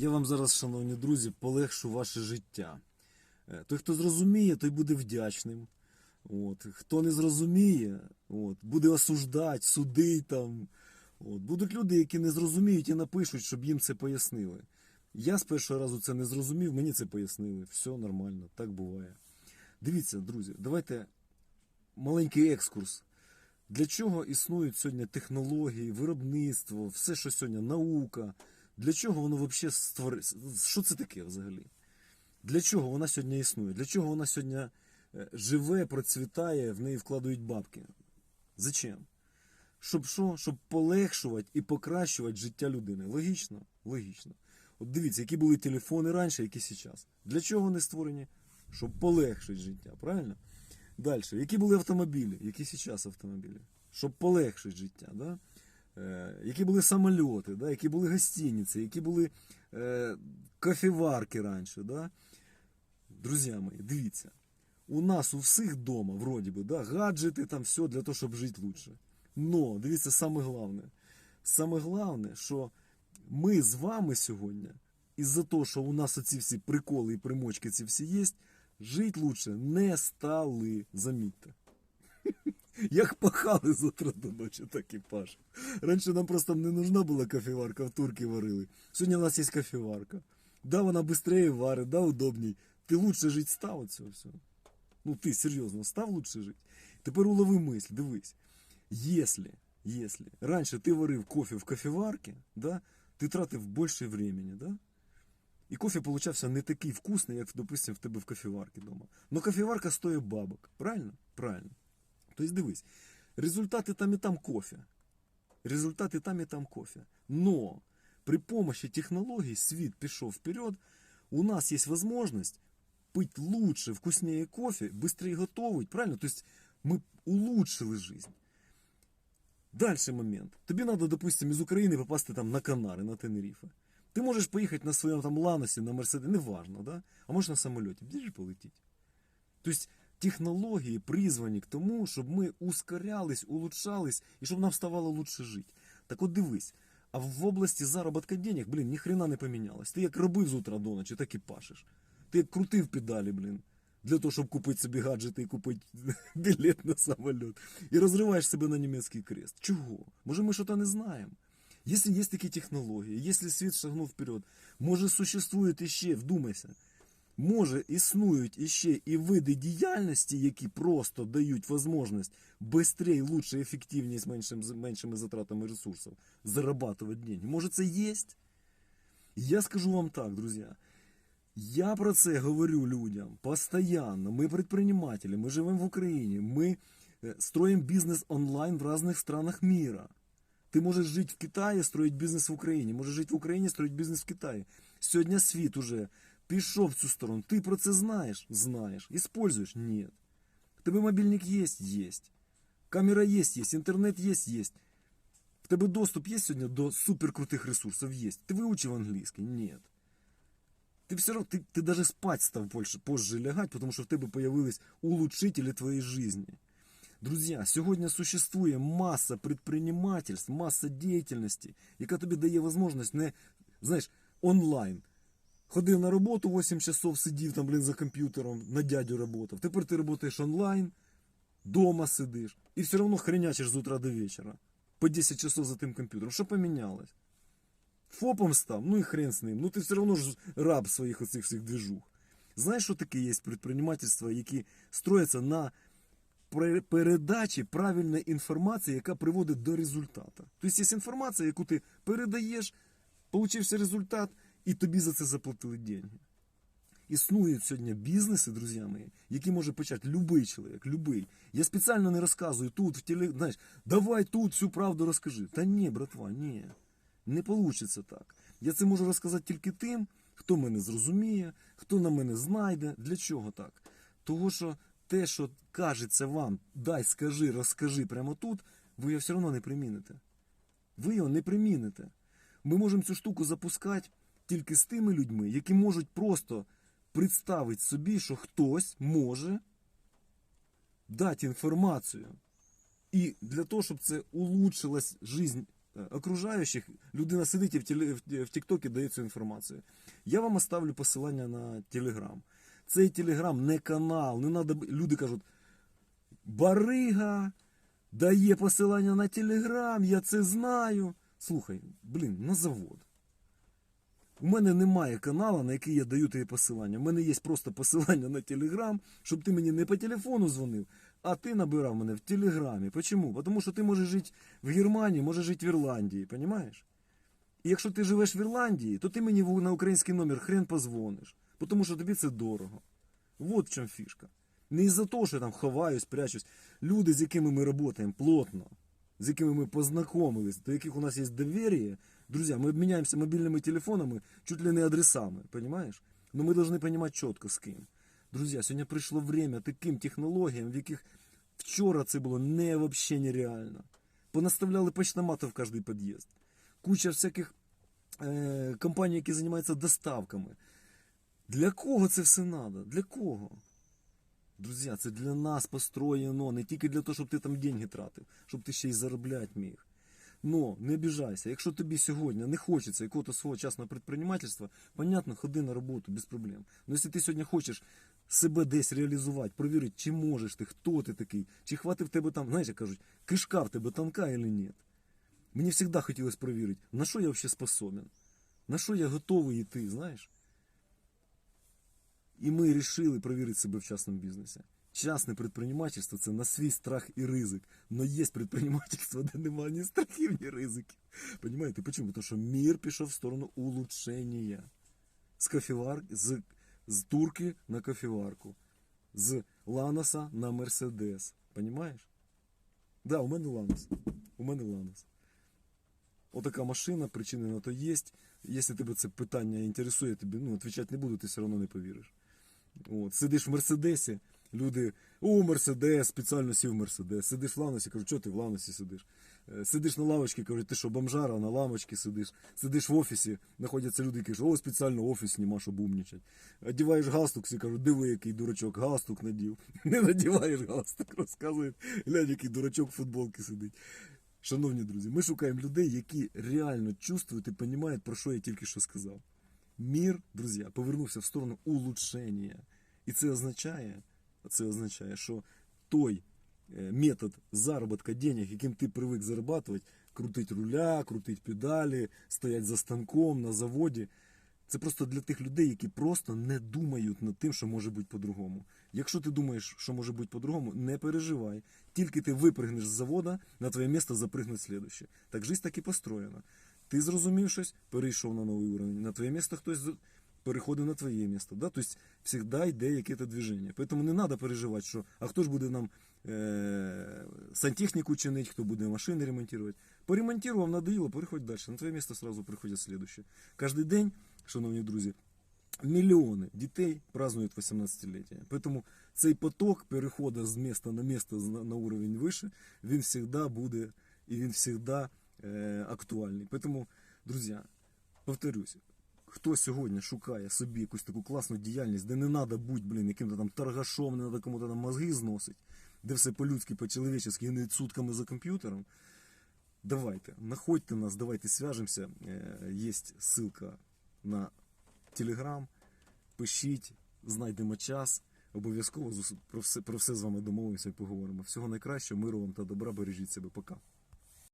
Я вам зараз, шановні друзі, полегшу ваше життя. Е, Той, хто зрозуміє, той буде вдячним. От. Хто не зрозуміє, от, буде осуждати, судить там. От. Будуть люди, які не зрозуміють і напишуть, щоб їм це пояснили. Я з першого разу це не зрозумів, мені це пояснили. Все нормально, так буває. Дивіться, друзі, давайте маленький екскурс. Для чого існують сьогодні технології, виробництво, все, що сьогодні наука? Для чого воно взагалі створилося? Що це таке взагалі? Для чого вона сьогодні існує? Для чого вона сьогодні е, живе, процвітає, в неї вкладають бабки? Зачем? Щоб що? Щоб полегшувати і покращувати життя людини. Логічно? Логічно. От дивіться, які були телефони раніше, які зараз. Для чого вони створені? Щоб полегшити життя, правильно? Далі. Які були автомобілі? Які зараз автомобілі? Щоб полегшити життя. Да? Е, які були самольоти, да? які були гостиниці, які були е, кофеварки раніше. Да? Друзі мої, дивіться. У нас у всіх вдома, вроді би, да, гаджети, там все для того, щоб жити лучше. Но, дивіться, саме головне. Саме головне, що ми з вами сьогодні, із-за того, що у нас оці всі приколи і примочки ці всі є, жити лучше не стали, замітьте. Як пахали з утра до ночі, так і паш. Раніше нам просто не нужна була кофеварка, в турки варили. Сьогодні у нас є кофеварка. Да, вона швидше варить, да, удобней. Ти лучше жити став від цього всього. Ну ти серйозно став лучше жити. Тепер улови мисль, дивись. Если, если раньше ты варив кофе в кофеварке, да, ти тратив більше времени, да? І кофе получався не такий вкусний, як, допустим, в тебе в кофеварці вдома. Но кофеварка стоїть бабок. Правильно? Правильно. Тобто дивись, результати там і там кофе. Результати там і там кофе. Но при помощи технологий світ пішов вперед. У нас є можливість пить лучше, вкуснее кофе, быстрее готовить, правильно? То есть мы улучшили жизнь. Дальше момент. Тобі надо, допустим, із України попасти там на Канари, на Тенеріфе. Ти можеш поїхати на своєму там Ланосі, на Мерседі, неважно, да? а можеш на самоліті, де ж полетіть. Тобто технології призвані к тому, щоб ми ускорялись, улучшались і щоб нам ставало лучше жити. Так от дивись, а в області заробітка денег, блін, ні хрена не помінялось. Ти як робив з утра до ночі, так і пашеш. Ти як крутив педалі, блін, для того, щоб купити собі гаджети і купити білет на самоліт. І розриваєш себе на німецький крест. Чого? Може, ми щось не знаємо? Если есть такие технологии, если світ шагнув вперед, може существують іще, вдумайся, може існують іще і види діяльності, які просто дають можливість швидше, лучше, ефективніше, з меншим, з меншими затратами ресурсів зарабатывать деньги. Може це є? Я скажу вам так, друзі. Я про це говорю людям постоянно. Мы предприниматели, мы живем в Украине, мы э, строим бизнес онлайн в разных странах мира. Ты можешь жить в Китаї, строить бізнес в Україні, можеш жити в Україні, строить бізнес в Китаї. Сьогодні світ уже пішов в цю сторону. Ти про це знаєш? Знаєш. Используєш? Ні. В тебе мобільник є? Є. Камера є, є, інтернет є, є. В тебе доступ є сьогодні до суперкрутих ресурсів? Є. Ти вивчив англійський? Ні. Ты все равно, ты, ты даже спать стал позже, позже лягать, потому что в тебе появились улучшители твоей жизни. Друзья, сьогодні существує маса предпринимательств, маса діяльності, яка тобі дає можливість не, знаєш, онлайн. Ходив на роботу 8 часов, сидів там, блін, за комп'ютером, на дядю работав. Тепер ти працюєш онлайн, дома сидиш, і все одно хренячиш з утра до вечора. По 10 часов за тим комп'ютером. Що помінялось? ФОПом став, ну і хрен з ним. Ну ти все одно ж раб своїх оцих всіх движух. Знаєш, що таке є предпринимательства, які строяться на передачі правильної інформації, яка приводить до результату. Тобто є інформація, яку ти передаєш, получився результат, і тобі за це заплатили деньги. Існують сьогодні бізнеси, друзі мої, які може почати любий чоловік, любий. Я спеціально не розказую тут, в теле, знаєш, давай тут всю правду розкажи. Та ні, братва, ні. Не вийде так. Я це можу розказати тільки тим, хто мене зрозуміє, хто на мене знайде. Для чого так? Того, що те, що кажеться вам, дай, скажи, розкажи прямо тут, ви його все одно не приміните. Ви його не приміните. Ми можемо цю штуку запускати тільки з тими людьми, які можуть просто представити собі, що хтось може дати інформацію. І для того, щоб це улучшилась жизнь е, окружаючих людина сидить і в, теле, в, Тіктокі дає цю інформацію. Я вам оставлю посилання на Телеграм. Цей Телеграм не канал, не надо. Люди кажуть, Барига дає посилання на Телеграм, я це знаю. Слухай, блін, на завод. У мене немає каналу, на який я даю тобі посилання. У мене є просто посилання на Телеграм, щоб ти мені не по телефону дзвонив, а ти набирав мене в Телеграмі. Почому? Тому що ти можеш жити в Германії, можеш жити в Ірландії, розумієш? І якщо ти живеш в Ірландії, то ти мені на український номер хрен позвониш, тому що тобі це дорого. Вот в чому фішка. Не із-за того, що я там ховаюсь, прячусь. Люди, з якими ми працюємо плотно, з якими ми познайомились, до яких у нас є довір'я, друзі, ми обміняємося мобільними телефонами, чуть ли не адресами, понимаешь? Но ми повинні розуміти чітко з ким. Друзі, сьогодні прийшло время таким технологіям, в яких вчора це було не вообще нереально. Понаставляли почтомати в кожний під'їзд. Куча всяких е, компаній, які займаються доставками. Для кого це все треба? Для кого? Друзі, це для нас построєно, не тільки для того, щоб ти там деньги тратив, щоб ти ще й заробляти міг. Но не обіжайся, якщо тобі сьогодні не хочеться якогось свого частного предпринимательства, понятно, ходи на роботу без проблем. Но якщо ти сьогодні хочеш себе десь реалізувати, провірити, чи можеш ти, хто ти такий, чи хватить в тебе там, знаєш, як кажуть, кишка в тебе тонка или ні. Мені завжди хотілося провірити, на що я взагалі способен, на що я готовий йти, знаєш. І ми вирішили перевірити себе в частному бізнесі. Частне предпринимательство це на свій страх і ризик. Но є предпринимательство, де немає ні страхів, ні ризиків. Понимаєте, почему? Тому що мір пішов в сторону улучшення. З кофевар... з... з турки на кофеварку. З Ланоса на Мерседес. Понимаєш? Да, у мене Ланос. У мене Ланос. Отака машина, причини на то є. Якщо тебе це питання інтересує, тобі ну, відповідати не буду, ти все одно не повіриш. От, сидиш в Мерседесі, люди, о, Мерседес, спеціально сів Мерседес. Сидиш в Ланосі, кажуть, що ти в Ланосі сидиш? Е, Сидиш на лавочці, кажуть, ти що, бомжара, на лавочці сидиш. Сидиш в офісі, знаходяться люди, які кажуть, о, спеціально офіс нема, щоб умнічать. Одіваєш галстук, всі кажуть, диви, який дурачок, галстук надів. Не надіваєш галстук, розказують, глянь, який дурачок в футболці сидить. Шановні друзі, ми шукаємо людей, які реально чувствують і розуміють, про що я тільки що сказав. Мір, друзі, повернувся в сторону улучшення. І це означає, це означає, що той е, метод заробітка денег, яким ти привик зарабатувати, крутить руля, крутить педалі, стоять за станком на заводі. Це просто для тих людей, які просто не думають над тим, що може бути по-другому. Якщо ти думаєш, що може бути по-другому, не переживай. Тільки ти випригнеш з завода, на твоє місце запригнуть слідуще. Так жизнь так і построєна. Ти зрозумів щось, перейшов на новий уровень. На твоє місце хтось переходив на твоє місце. Да? Тобто завжди йде якесь движення. Тому не треба переживати, що а хто ж буде нам е- сантехніку чинити, хто буде машини ремонтувати. Поремонтував, надоїло, переходь далі. На твоє місце одразу приходять слідуще. Кожен день, шановні друзі, мільйони дітей празднують 18-ліття. Тому цей поток переходу з міста на місто на, уровень вище, він завжди буде і він завжди е, актуальний. Тому, друзі, повторюсь, хто сьогодні шукає собі якусь таку класну діяльність, де не треба бути, блін, яким-то там торгашом, не треба кому-то там мозги зносить, де все по-людськи, по-чоловічески, і не сутками за комп'ютером. Давайте, находьте нас, давайте свяжемося. Е, Є ссылка на Телеграм. Пишіть, знайдемо час. Обов'язково про все, про все з вами домовимося і поговоримо. Всього найкращого, миру вам та добра, бережіть себе. Пока.